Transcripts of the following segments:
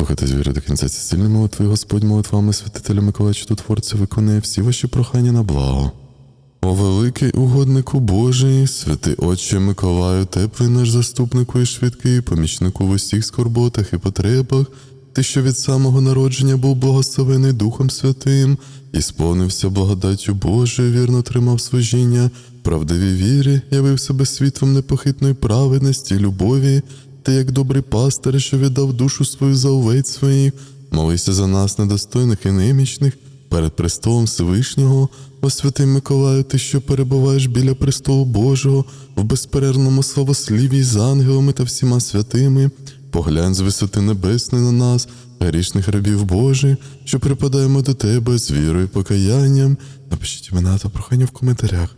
Слухайте звіри до кінця ці молитви, Господь молитвами святителя Миколая Чудотворця виконує всі ваші прохання на благо. О великий угоднику Божий, святий Отче Миколаю, теплий наш заступнику і швидкий, помічнику в усіх скорботах і потребах, ти, що від самого народження був благословений Духом Святим і сповнився благодаттю Божою, вірно тримав служіння, правдивій вірі, явив себе світлом непохитної праведності, любові, ти, як добрий пастир, що віддав душу свою за овець своїх, молися за нас, недостойних і немічних, перед престолом Всевишнього, о святий Миколаю, ти, що перебуваєш біля престолу Божого, в безперервному славосліві з ангелами та всіма святими, поглянь з висоти небесної на нас, грішних рабів Божих, що припадаємо до тебе з вірою і покаянням. Напишіть імена та прохання в коментарях.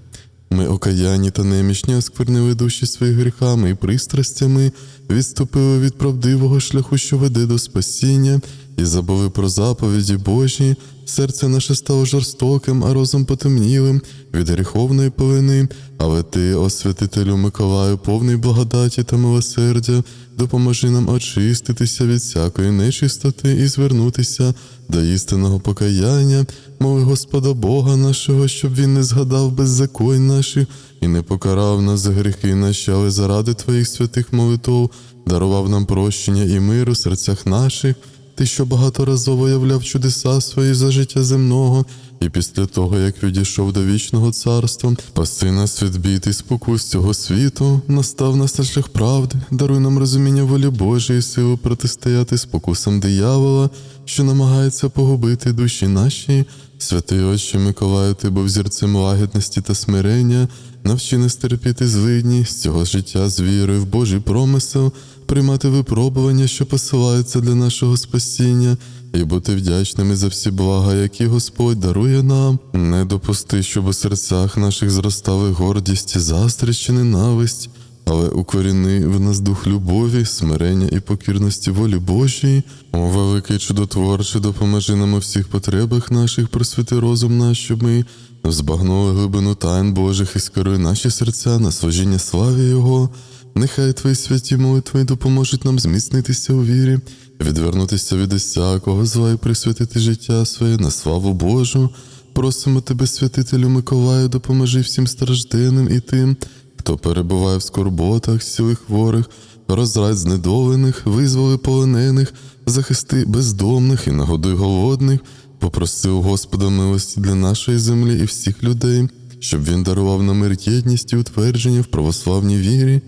Ми окаянні та немічні осквернили душі своїх гріхами і пристрастями, відступили від правдивого шляху, що веде до спасіння, і забули про заповіді Божі. Серце наше стало жорстоким, а розум потемнілим від гріховної повини. Але ти, освятителю Миколаю, повний благодаті та милосердя, допоможи нам очиститися від всякої нечистоти і звернутися до істинного покаяння. Моли Господа Бога нашого, щоб Він не згадав беззаконь наших і не покарав нас за гріхи наші, але заради Твоїх святих молитв дарував нам прощення і мир у серцях наших. Ти, що багаторазово являв чудеса свої за життя земного, і після того, як відійшов до вічного царства, спаси нас від спокус цього світу, настав нас на шлях правди, даруй нам розуміння волі Божої і силу протистояти спокусам диявола, що намагається погубити душі наші. Святий Отче Миколаю, ти був зірцем лагідності та смирення, навчи нас терпіти злидні з цього життя з вірою в Божий промисел, приймати випробування, що посилаються для нашого спасіння, і бути вдячними за всі блага, які Господь дарує нам. Не допусти, щоб у серцях наших зростали гордість, заздрість чи ненависть. Але укоріни в нас дух любові, смирення і покірності волі Божій. О, великий чудотворче, допоможи нам у всіх потребах наших, просвіти розум наш, щоб ми збагнули глибину тайн Божих і скеруй наші серця на служіння славі Його. Нехай Твої святі молитви допоможуть нам зміцнитися у вірі, відвернутися від усякого зла і присвятити життя своє на славу Божу. Просимо тебе, святителю Миколаю, допоможи всім стражденним і тим, хто перебуває в скорботах, сіли хворих, розрадь знедолених, визволи полонених, захисти бездомних і нагодуй голодних, попроси у Господа милості для нашої землі і всіх людей, щоб він дарував нам мир єдність і утвердження в православній вірі.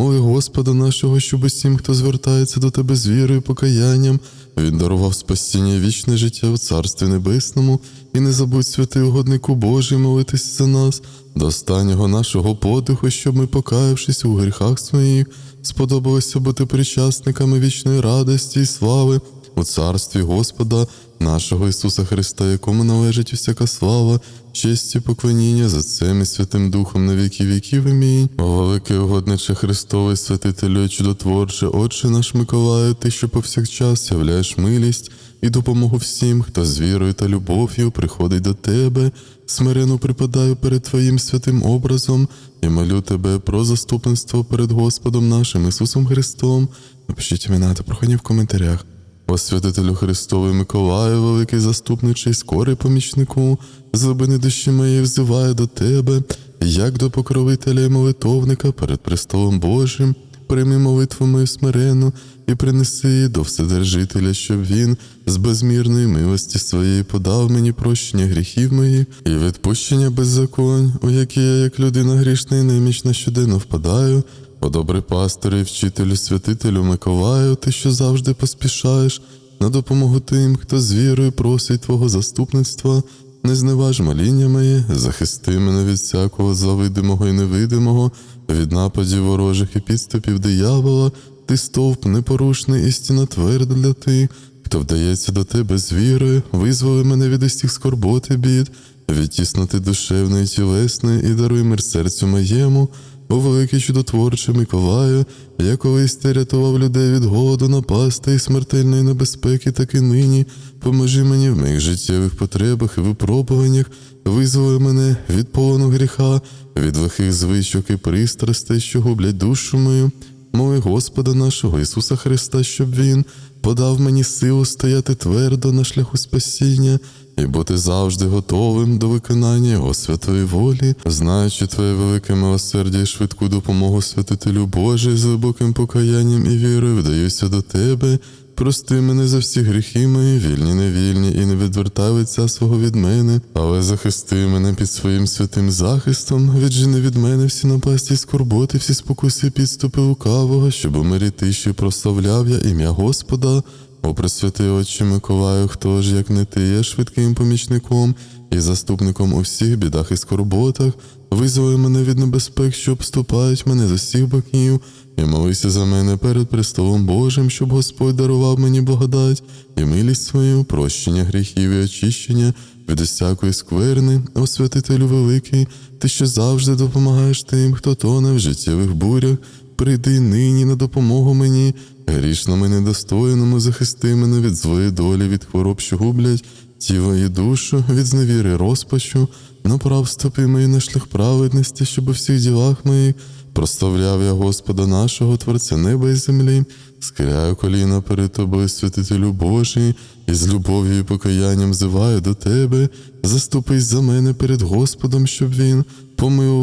Моли Господа нашого, щоб усім, хто звертається до тебе з вірою і покаянням, він дарував спасіння вічне життя в Царстві Небесному, і не забудь, святий угоднику Божий, молитись за нас. До останнього нашого подиху, щоб ми, покаявшись у гріхах своїх, сподобалося бути причасниками вічної радості і слави у царстві Господа нашого Ісуса Христа, якому належить усяка слава, честь і поклоніння за Отцем і Святим Духом на віки віків. Амінь. О, великий угодниче Христовий, святителю чудотворче, Отче наш Миколаю, ти, що повсякчас являєш милість і допомогу всім, хто з вірою та любов'ю приходить до тебе. Смирено припадаю перед Твоїм святим образом і молю тебе про заступництво перед Господом нашим Ісусом Христом. Напишіть імена та прохання в коментарях. О святителю Христовий Миколаю, великий заступничий, скорий помічнику, з глибини душі моєї взиваю до тебе, як до покровителя і молитовника перед престолом Божим, прийми молитву мою смирену і принеси її до Вседержителя, щоб він з безмірної милості своєї подав мені прощення гріхів моїх і відпущення беззаконь, у які я, як людина грішна і немічна, щоденно впадаю. О добрий пастирі, і вчителю, святителю Миколаю, ти, що завжди поспішаєш. На допомогу тим, хто з вірою просить Твого заступництва, не зневаж моління моє, захисти мене від всякого завидимого і невидимого, від нападів ворожих і підступів диявола, ти стовп непорушний і стіна тверда для тих, хто вдається до тебе з вірою, визволи мене від усіх скорбот і бід, від тісноти душевної і тілесної, і даруй мир серцю моєму. О великий чудотворче Миколаю, я колись ти рятував людей від голоду, напасти і смертельної небезпеки, так і нині. Поможи мені в моїх життєвих потребах і випробуваннях, визволи мене від полону гріха, від лихих звичок і пристрастей, що гублять душу мою. Моли Господа нашого Ісуса Христа, щоб Він подав мені силу стояти твердо на шляху спасіння і бути завжди готовим до виконання Його святої волі, знаючи Твоє велике милосердя і швидку допомогу святителю Божий з глибоким покаянням і вірою вдаюся до Тебе. Прости мене за всі гріхи мої, вільні, невільні, і не відвертай лиця свого від мене, але захисти мене під своїм святим захистом, віджени від мене всі напасті скорботи, всі спокуси підступи лукавого, щоб у мирі тиші прославляв я ім'я Господа. О, Пресвятий Отче Миколаю, хто ж, як не ти, є швидким помічником і заступником у всіх бідах і скорботах, визволи мене від небезпек, що обступають мене з усіх боків, і молися за мене перед престолом Божим, щоб Господь дарував мені благодать і милість свою, прощення гріхів і очищення від усякої скверни, о святителю великий, ти що завжди допомагаєш тим, хто тоне в життєвих бурях. Прийди нині на допомогу мені, грішному і недостойному, захисти мене від злої долі, від хвороб, що гублять тіло і душу, від зневіри розпачу, направ стопи мої на шлях праведності, щоб у всіх ділах моїх прославляв я Господа нашого, Творця неба і землі, схиляю коліна перед тобою, святителю Божий, і з любов'ю і покаянням зиваю до тебе, заступись за мене перед Господом, щоб він помилував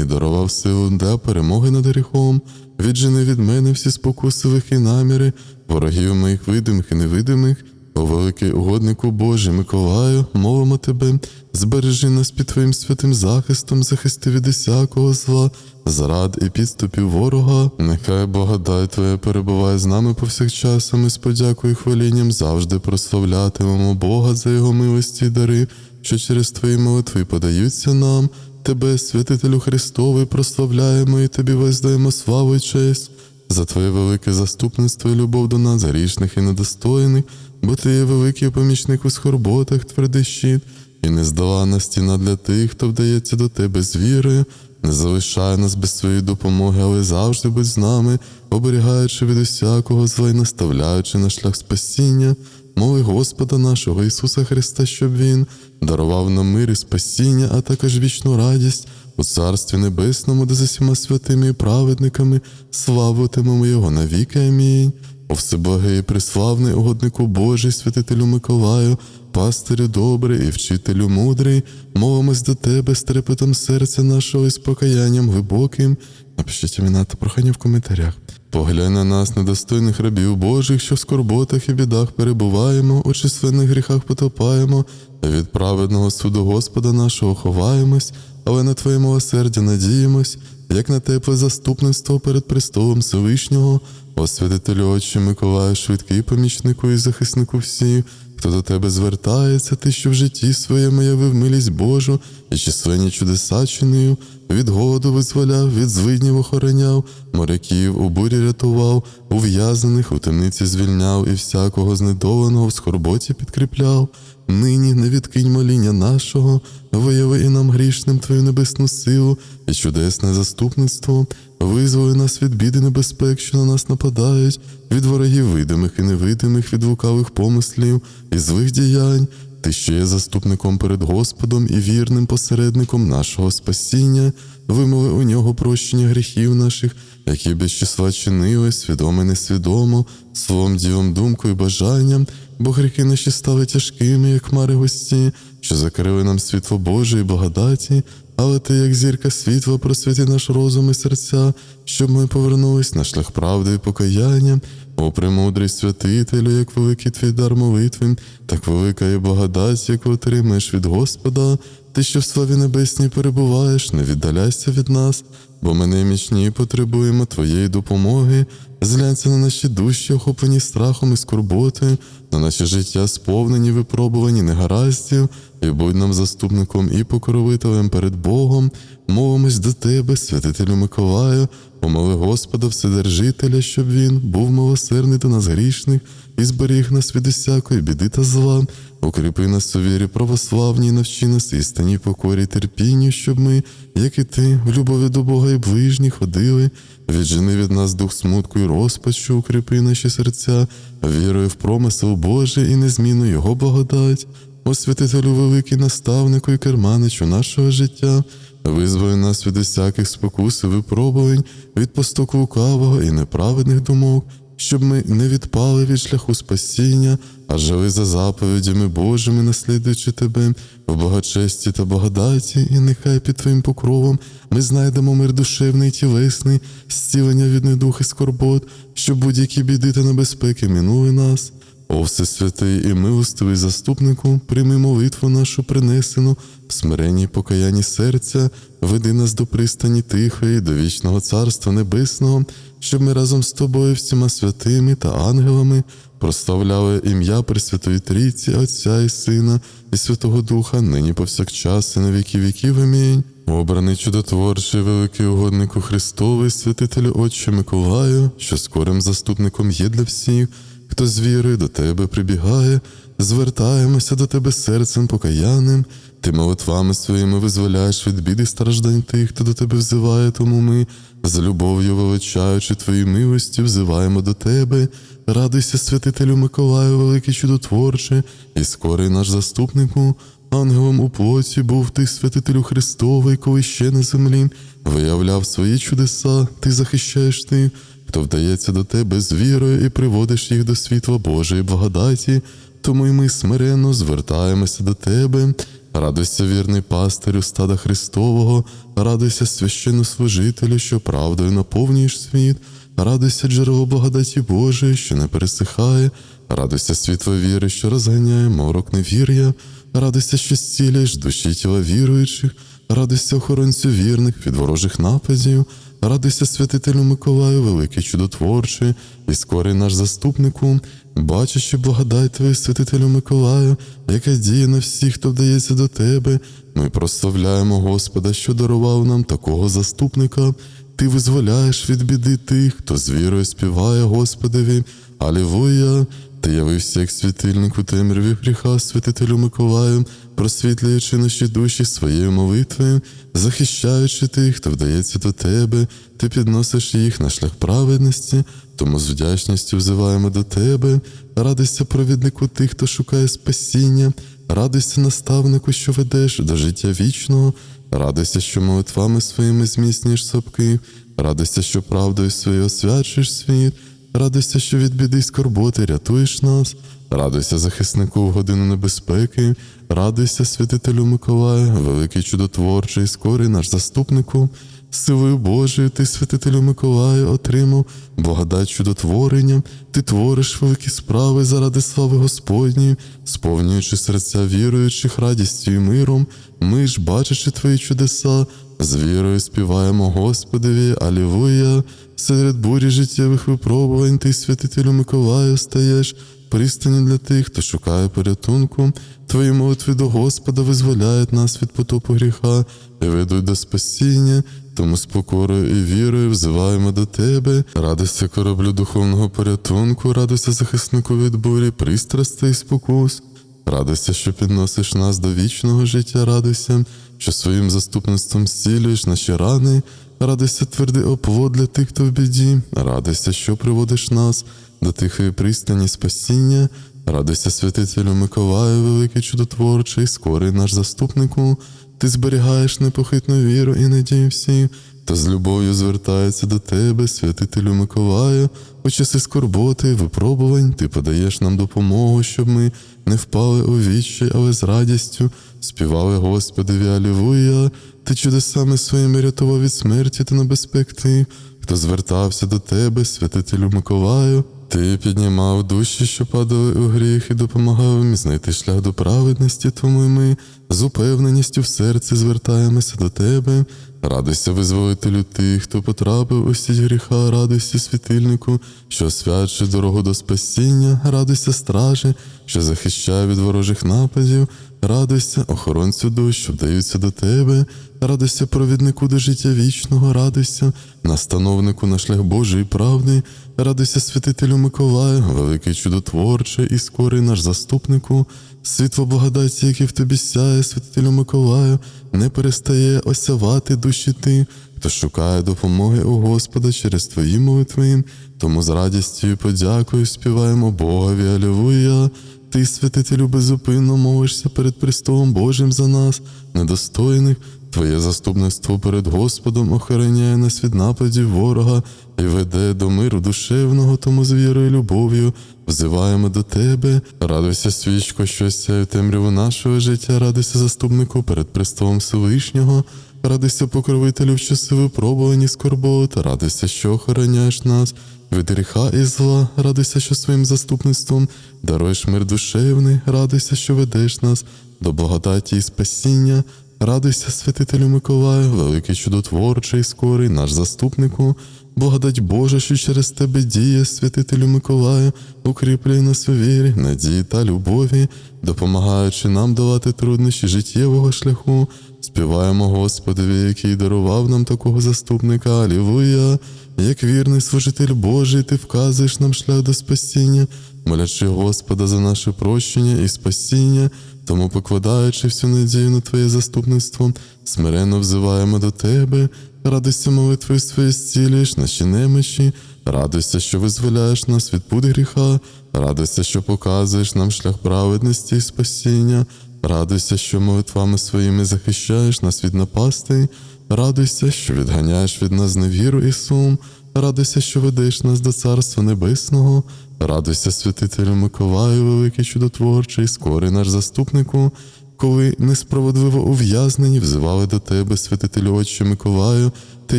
і дарував силу для перемоги над гріхом, віджени від мене всі спокуси лихі наміри, ворогів моїх видимих і невидимих. О великий угоднику Божий Миколаю, мовимо тебе, збережи нас під твоїм святим захистом, захисти від усякого зла, зрад і підступів ворога. Нехай благодать Твоя перебуває з нами повсякчас, ми з подякою і хвалінням завжди прославлятимемо Бога за його милості й дари, що через твої молитви подаються нам. Тебе, святителю Христовий, прославляємо і тобі воздаємо славу і честь за Твоє велике заступництво і любов до нас, грішних і недостойних, бо Ти є великий помічник у скорботах, твердий щит, і нездолана стіна для тих, хто вдається до Тебе з вірою. Не залишай нас без своєї допомоги, але завжди будь з нами, оберігаючи від усякого зла й наставляючи на шлях спасіння, моли Господа нашого Ісуса Христа, щоб Він дарував нам мир і спасіння, а також вічну радість у Царстві Небесному, де за всіма святими і праведниками славитимемо Його навіки. Амінь. О всеблагий приславний угоднику Божий, святителю Миколаю, пастирю добрий і вчителю мудрий, мовимось до тебе з трепетом серця нашого і з покаянням глибоким. Напишіть імена та прохання в коментарях. Поглянь на нас, недостойних рабів Божих, що в скорботах і бідах перебуваємо, у численних гріхах потопаємо, від праведного суду Господа нашого ховаємось, але на Твоє милосердя надіємось, як на тепле заступництво перед престолом Всевишнього, о святителю Отче Миколаю, швидкий помічнику і захиснику всіх, хто до тебе звертається, ти, що в житті своєму явив милість Божу і численні чудеса чинив, від голоду визволяв, від злиднів охороняв, моряків у бурі рятував, ув'язнених у темниці звільняв і всякого знедоленого в скорботі підкріпляв. Нині не відкинь моління нашого, вияви і нам грішним Твою небесну силу і чудесне заступництво, визволи нас від біди небезпек, що на нас нападають, від ворогів видимих і невидимих, від лукавих помислів і злих діянь. Ти що є заступником перед Господом і вірним посередником нашого спасіння, вимови у нього прощення гріхів наших, які без числа чинили, свідомо і несвідомо, словом, ділом, думкою, бажанням, бо гріхи наші стали тяжкими, як хмари густі, що закрили нам світло Божої благодаті, але ти, як зірка світла, просвіти наш розум і серця, щоб ми повернулись на шлях правди і покаяння. О, премудрий святителю, як великий твій дар молитви, так велика і благодать, яку отримаєш від Господа, ти, що в славі небесній перебуваєш, не віддаляйся від нас, бо ми немічні потребуємо твоєї допомоги. Зглянься на наші душі, охоплені страхом і скорботою, на наші життя сповнені, випробувані негараздів, і будь нам заступником і покровителем перед Богом, мовимось до тебе, святителю Миколаю, помоли Господа Вседержителя, щоб він був милосердний до нас грішних і зберіг нас від усякої біди та зла, укріпи нас у вірі православній, навчи нас істині, покорі, терпінню, щоб ми, як і ти, в любові до Бога і ближніх ходили, віджени від нас дух смутку і розпачу, укріпи наші серця, вірою в промисел Божий і незмінну Його благодать. О святителю великий наставнику і керманичу нашого життя, визволи нас від усяких спокус і випробувань, від постоку лукавого і неправедних думок, щоб ми не відпали від шляху спасіння, а жили за заповідями Божими, наслідуючи тебе в благочесті та благодаті, і нехай під Твоїм покровом ми знайдемо мир душевний і тілесний, зцілення від недух і скорбот, щоб будь-які біди та небезпеки минули нас. О Всесвятий і милостивий заступнику, прийми молитву нашу принесену, в смиренні покаянні серця, веди нас до пристані тихої, до вічного Царства Небесного, щоб ми разом з тобою, всіма святими та ангелами прославляли ім'я Пресвятої Трійці, Отця і Сина, і Святого Духа, нині повсякчас, і на віки віків. Амінь. Обраний чудотворчий великий угоднику Христовий, святителю Отче Миколаю, що скорим заступником є для всіх, хто з вірою до тебе прибігає, звертаємося до тебе серцем покаянним. Ти молитвами своїми визволяєш від біди страждань тих, хто до тебе взиває, тому ми, з любов'ю величаючи твої милості, взиваємо до тебе. Радуйся, святителю Миколаю, великий чудотворче, і скорий наш заступнику. Ангелом у плоті був ти, святителю Христовий, коли ще на землі виявляв свої чудеса, ти захищаєш тих, хто вдається до тебе з вірою і приводиш їх до світла Божої благодаті. Тому й ми смиренно звертаємося до тебе. Радуйся, вірний пастирю стада Христового, радуйся священнослужителю, що правдою наповнюєш світ, радуйся джерело благодаті Божої, що не пересихає, радуйся світло віри, що розганяє морок невір'я, радуйся, що зцілюєш душі тіла віруючих, радуйся охоронцю вірних від ворожих нападів, радуйся святителю Миколаю, великий чудотворчий, і скорий наш заступнику, бачачи благодать Твою святителю Миколаю, яка діє на всіх, хто вдається до тебе. Ми прославляємо Господа, що дарував нам такого заступника. Ти визволяєш від біди тих, хто з вірою співає Господові. Алілуя! Ти явився як світильник у темряві гріха, святителю Миколаю, просвітлюючи наші душі своєю молитвою, захищаючи тих, хто вдається до тебе, ти підносиш їх на шлях праведності, тому з вдячністю взиваємо до тебе, радуйся провіднику тих, хто шукає спасіння, радуйся наставнику, що ведеш до життя вічного, радуйся, що молитвами своїми зміцнюєш сапки, радуйся, що правдою своєю освячуєш світ. Радуйся, що від біди й скорботи рятуєш нас, радуйся захиснику в годину небезпеки, радуйся, святителю Миколаю, великий чудотворчий, скорий наш заступнику, силою Божою, ти, святителю Миколаю, отримав благодать чудотворення, ти твориш великі справи заради слави Господньої, сповнюючи серця віруючих радістю і миром, ми ж, бачачи твої чудеса, з вірою співаємо Господеві, Алілуя, серед бурі життєвих випробувань ти, святителю Миколаю, стаєш пристані для тих, хто шукає порятунку. Твої молитви до Господа визволяють нас від потопу гріха і ведуть до спасіння. Тому з покорою і вірою взиваємо до тебе, радуйся кораблю духовного порятунку, радуйся захиснику від бурі, пристрастей спокус. Радуйся, що підносиш нас до вічного життя, радуйся, що своїм заступництвом зцілюєш наші рани, радися твердий оплот для тих, хто в біді, радися, що приводиш нас до тихої пристані спасіння, радися святителю Миколаю, великий чудотворчий, скорий наш заступнику, ти зберігаєш непохитну віру і надію всіх, хто з любов'ю звертається до тебе, святителю Миколаю, у часи скорботи, випробувань, ти подаєш нам допомогу, щоб ми не впали у віччя, але з радістю співали Господеві Алілуя, ти чудесами своїми рятував від смерті та небезпек тих, хто звертався до тебе, святителю Миколаю. Ти піднімав душі, що падали у гріх, і допомагав їм знайти шлях до праведності, тому й ми з упевненістю в серці звертаємося до тебе. Радуйся, визволителю тих, хто потрапив у сіть гріха, радуйся світильнику, що освячує дорогу до спасіння, радуйся стражі, що захищає від ворожих нападів, радуйся, охоронцю душ, що вдаються до тебе, радуйся провіднику до життя вічного, радуйся, настановнику на шлях Божої правди, радуйся святителю Миколаю, великий чудотворче і скорий наш заступнику, світло благодаті, яке в тобі сяє, святителю Миколаю, не перестає осявати душі тих, хто шукає допомоги у Господа через твої молитви. Тому з радістю і подякою співаємо Богові, Алілуя. Ти, святителю, безупинно молишся перед престолом Божим за нас, недостойних. Твоє заступництво перед Господом охороняє нас від нападів ворога і веде до миру душевного, тому з вірою і любов'ю взиваємо до тебе. Радуйся, свічко, що сяє темряву нашого життя, радуйся заступнику перед престолом Всевишнього. Радуйся, покровителю в часи випробувані скорбота, радуйся, що охороняєш нас від гріха і зла, радуйся, що своїм заступництвом даруєш мир душевний, радуйся, що ведеш нас до благодаті і спасіння. Радуйся, святителю Миколаю, великий чудотворчий, скорий, наш заступнику, благодать Божа, що через тебе діє, святителю Миколаю, укріплює нас у вірі, надії та любові, допомагаючи нам долати труднощі життєвого шляху. Співаємо Господові, який дарував нам такого заступника. Алілуя! Як вірний служитель Божий, ти вказуєш нам шлях до спасіння, молячи Господа за наше прощення і спасіння, тому, покладаючи всю надію на Твоє заступництво, смиренно взиваємо до Тебе, радуйся молитвою своєю зцілюєш наші немичі, радуйся, що визволяєш нас від пут гріха, радуйся, що показуєш нам шлях праведності і спасіння. Радуйся, що молитвами своїми захищаєш нас від напастей, радуйся, що відганяєш від нас невіру і сум, радуйся, що ведеш нас до Царства Небесного, радуйся, святителю Миколаю, великий чудотворчий, скорий наш заступнику, коли несправедливо ув'язнені взивали до тебе, святителю Отче Миколаю, ти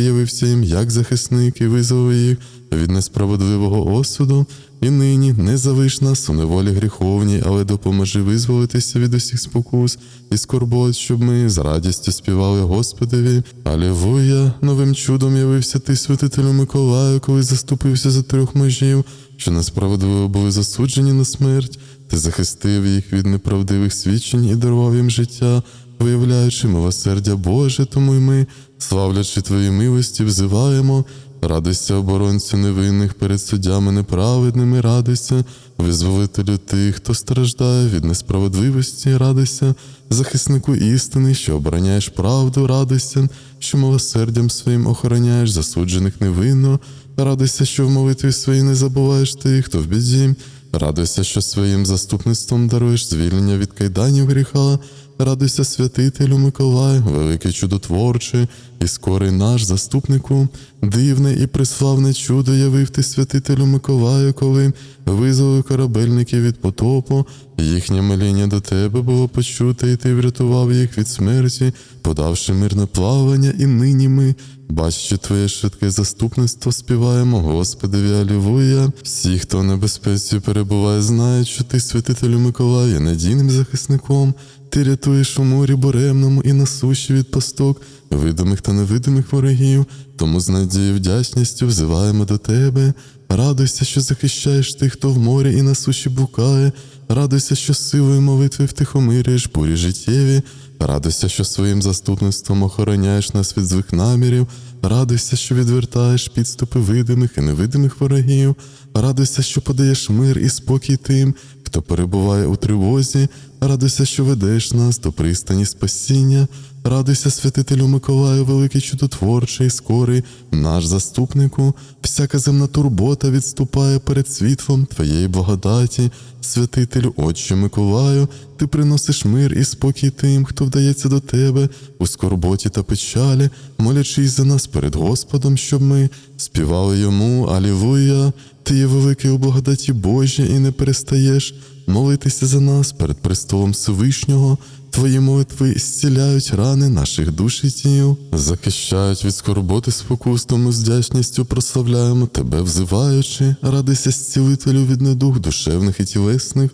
явився їм як захисник і визволив їх від несправедливого осуду, і нині не залиш нас у неволі гріховній, але допоможи визволитися від усіх спокус і скорбот, щоб ми з радістю співали Господові. Алілуя! Новим чудом явився ти, святителю Миколаю, коли заступився за трьох мужів, що несправедливо були засуджені на смерть. Ти захистив їх від неправдивих свідчень і дарував їм життя, виявляючи милосердя Боже, тому й ми, славлячи Твої милості, взиваємо. Радуйся, оборонцю невинних перед суддями неправедними, радуйся, визволителю тих, хто страждає від несправедливості, радуйся, захиснику істини, що обороняєш правду, радуйся, що милосердям своїм охороняєш засуджених невинно, радуйся, що в молитві своїй не забуваєш тих, хто в біді, радуйся, що своїм заступництвом даруєш звільнення від кайданів гріха. Радуйся, святителю Миколай, великий чудотворчий і скорий наш заступнику, дивне і приславне чудо явив ти святителю Миколаю, коли визволив корабельників від потопу, їхнє моління до тебе було почуте, і ти врятував їх від смерті, подавши мирне плавання, і нині ми, бачачи твоє швидке заступництво, співаємо, Господи, Алілуя. Всі, хто в небезпеці перебуває, знають, що ти, святителю Миколай, є надійним захисником. Ти рятуєш у морі буремному і на суші від пасток, видимих та невидимих ворогів, тому з надією вдячністю взиваємо до тебе. Радуйся, що захищаєш тих, хто в морі і на суші букає. Радуйся, що силою молитви втихомирюєш бурі життєві. Радуйся, що своїм заступництвом охороняєш нас від злих намірів. Радуйся, що відвертаєш підступи видимих і невидимих ворогів. Радуйся, що подаєш мир і спокій тим, хто перебуває у тривозі. Радуйся, що ведеш нас до пристані спасіння. Радуйся, святителю Миколаю, великий чудотворчий, скорий, наш заступнику. Всяка земна турбота відступає перед світлом Твоєї благодаті, святителю Отче Миколаю, ти приносиш мир і спокій тим, хто вдається до тебе у скорботі та печалі, молячись за нас перед Господом, щоб ми співали йому Алілуя. Ти є великий у благодаті Божій і не перестаєш молитися за нас перед престолом Всевишнього. Твої молитви зціляють рани наших душ і тіл, захищають від скорботи спокус, тому з вдячністю прославляємо тебе, взиваючи, радися зцілителю від недуг душевних і тілесних.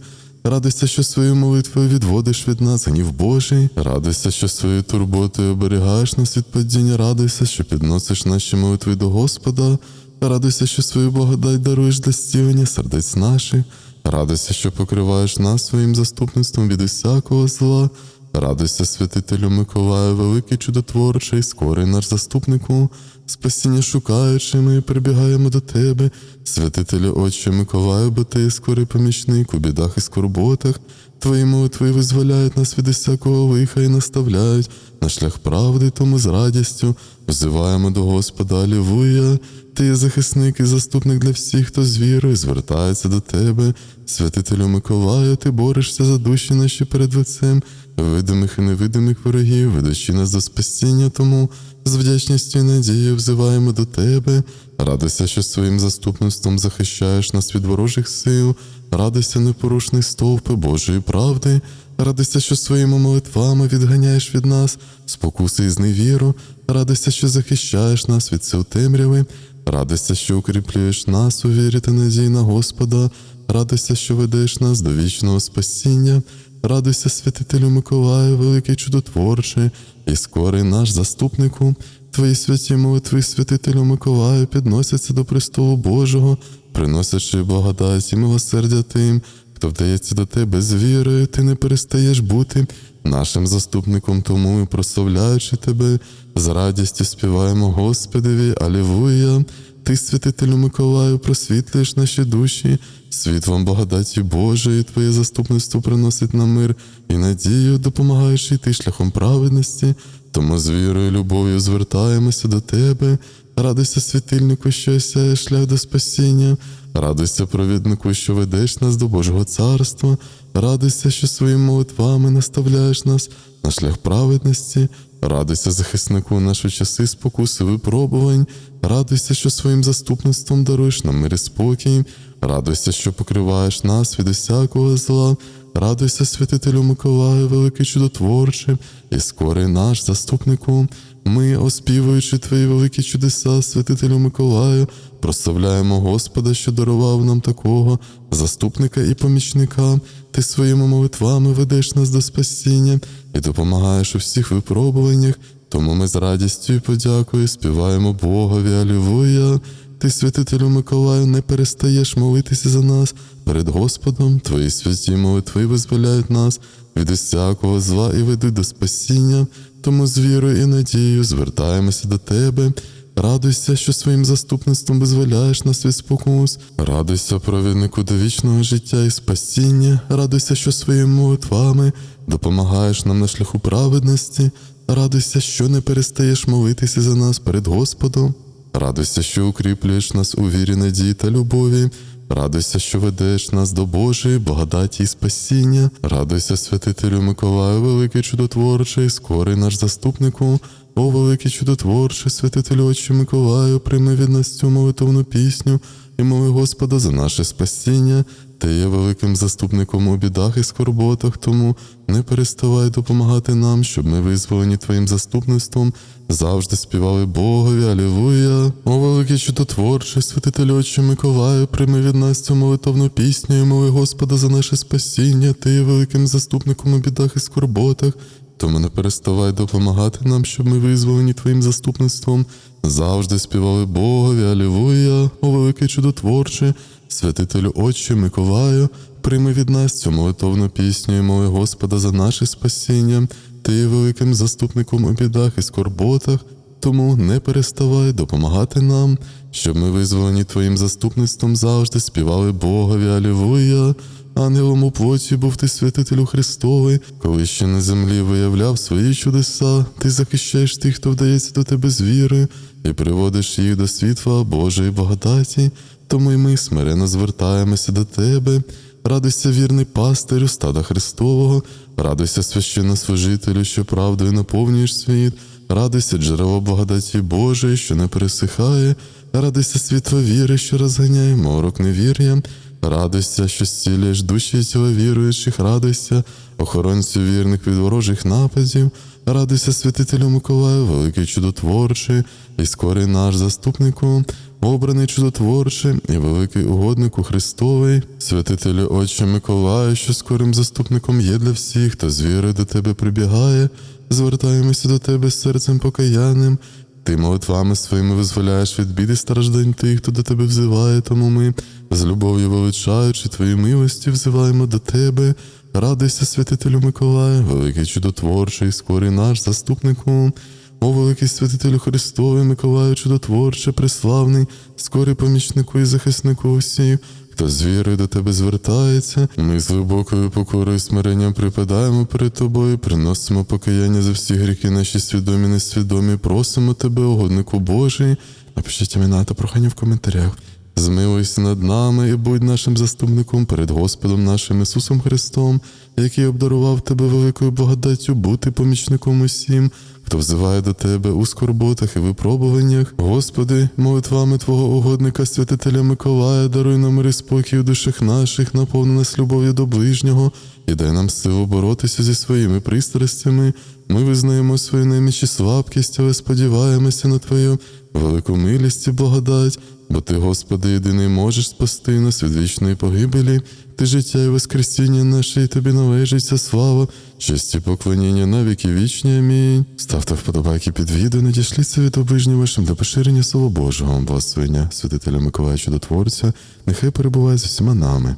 Радуйся, що своєю молитвою відводиш від нас гнів Божий. Радуйся, що своєю турботою оберігаєш нас від падіння. Радуйся, що підносиш наші молитви до Господа. Радуйся, що свою благодать даруєш для зцілення сердець наших. Радуйся, що покриваєш нас своїм заступництвом від усякого зла. Радуйся, святителю Миколаю, великий чудотворчий, скорий наш заступнику, спасіння шукаючи, ми прибігаємо до тебе, святителю Отче Миколаю, бо ти скорий помічник у бідах і скорботах. Твої молитви визволяють нас від усякого лиха і наставляють на шлях правди, тому з радістю взиваємо до Господа, Алілуя. Ти є захисник і заступник для всіх, хто з вірою звертається до тебе. Святителю Миколаю, ти борешся за душі наші перед лицем, видимих і невидимих ворогів, ведучи нас до спасіння, тому з вдячністю і надією взиваємо до тебе. Радуйся, що своїм заступництвом захищаєш нас від ворожих сил, радуйся, непорушний стовпи Божої правди, радуйся, що своїми молитвами відганяєш від нас спокуси і зневіру, радуйся, що захищаєш нас від сил темряви, радуйся, що укріплюєш нас у вірі та надії на Господа, радуйся, що ведеш нас до вічного спасіння. Радуйся, святителю Миколаю, великий чудотворче, і скорий наш заступнику. Твої святі молитви, святителю Миколаю, підносяться до престолу Божого, приносячи благодать і милосердя тим, хто вдається до тебе з вірою, ти не перестаєш бути нашим заступником, тому і прославляючи тебе, з радістю співаємо Господеві, Алілуя. Ти, святителю Миколаю, просвітлюєш наші душі, світлом благодаті Божої, Твоє заступництво приносить нам мир і надію, допомагаєш йти шляхом праведності. Тому з вірою і любов'ю звертаємося до Тебе. Радуйся, світильнику, що осяє шлях до спасіння, радуйся, провіднику, що ведеш нас до Божого царства, радуйся, що своїми молитвами наставляєш нас на шлях праведності, радуйся, захиснику, наші часи спокуси випробувань, радуйся, що своїм заступництвом даруєш нам мир і спокій, радуйся, що покриваєш нас від усякого зла. Радуйся, святителю Миколаю, великий чудотворче, і скорий наш заступнику. Ми, оспівуючи Твої великі чудеса, святителю Миколаю, прославляємо Господа, що дарував нам такого заступника і помічника. Ти своїми молитвами ведеш нас до спасіння і допомагаєш у всіх випробуваннях. Тому ми з радістю і подякою співаємо Богові, Алілуя. Ти, святителю Миколаю, не перестаєш молитися за нас перед Господом. Твої святі молитви визволяють нас від усякого зла і ведуть до спасіння. Тому з вірою і надією звертаємося до тебе. Радуйся, що своїм заступництвом визволяєш нас від спокус. Радуйся, провіднику до вічного життя і спасіння. Радуйся, що своїми молитвами допомагаєш нам на шляху праведності. Радуйся, що не перестаєш молитися за нас перед Господом. Радуйся, що укріплюєш нас у вірі, надії та любові. Радуйся, що ведеш нас до Божої, благодаті і спасіння. Радуйся, святителю Миколаю, великий чудотворчий, скорий наш заступнику. О, великий чудотворчий, святителю Отче Миколаю, прийми від нас цю молитовну пісню і моли Господа за наше спасіння. Ти є великим заступником у бідах і скорботах, тому не переставай допомагати нам, щоб ми визволені Твоїм заступництвом, завжди співали Богові, Алілуя. О, великий чудотворчий, святителю Отче Миколаю, прийми від нас цю молитовну пісню і моли Господа за наше спасіння. Ти є великим заступником у бідах і скорботах. Тому не переставай допомагати нам, щоб ми визволені Твоїм заступництвом, завжди співали Богові, Алілуя, о великий чудотворче, святителю Отче Миколаю, прийми від нас цю молитовну пісню і моли Господа за наше спасіння, Ти є великим заступником у бідах і скорботах, тому не переставай допомагати нам, щоб ми визволені Твоїм заступництвом завжди співали Богові, Алілуя. Ангелом у плоті був ти святителю Христовий, коли ще на землі виявляв свої чудеса, ти захищаєш тих, хто вдається до тебе з віри, і приводиш їх до світла Божої благодаті. Тому й ми смиренно звертаємося до тебе. Радуйся, вірний пастирю, стада Христового, радуйся, священнослужителю, що правдою наповнюєш світ, радуйся, джерело благодаті Божої, що не пересихає, радуйся, світло віри, що розганяє морок невір'я. Радуйся, що зцілюєш душі тіла віруючих, радуйся, охоронцю вірних від ворожих нападів, радуйся, святителю Миколаю, великий чудотворчий, і скорий наш заступнику, обраний чудотворчий і великий угоднику Христовий, святителю Отче Миколаю, що скорим заступником є для всіх, хто з вірою до тебе прибігає, звертаємося до тебе з серцем покаянним. Ти молитвами своїми визволяєш від біди страждань тих, хто до тебе взиває, тому ми, з любов'ю величаючи твої милості, взиваємо до тебе. Радуйся, святителю Миколаю, великий чудотворчий, скорий наш заступнику. О, великий святителю Христовий, Миколаю, чудотворче, преславний, скорий помічнику і захиснику усіх, хто з вірою до тебе звертається, ми з глибокою покорою смиренням припадаємо перед тобою, приносимо покаяння за всі гріхи, наші свідомі, несвідомі, просимо тебе, угоднику Божий. Напишіть імена та прохання в коментарях. Змилуйся над нами і будь нашим заступником перед Господом нашим Ісусом Христом, який обдарував тебе великою благодаттю бути помічником усім, хто взиває до тебе у скорботах і випробуваннях. Господи, молитвами Твого угодника, святителя Миколая, даруй нам мир і спокій у душах наших, наповни нас любов'ю до ближнього і дай нам силу боротися зі своїми пристрастями. Ми визнаємо свою неміч і слабкість, але сподіваємося на Твою велику милість і благодать, бо Ти, Господи, єдиний можеш спасти нас від вічної погибелі, Ти життя і воскресіння наше, і тобі належиться слава, честь і поклоніння на віки вічні. Амінь. Ставте вподобайки під відео, надішліться від оближнім вашим до поширення Слова Божого, благословення святителя Миколая Чудотворця, нехай перебуває з усіма нами.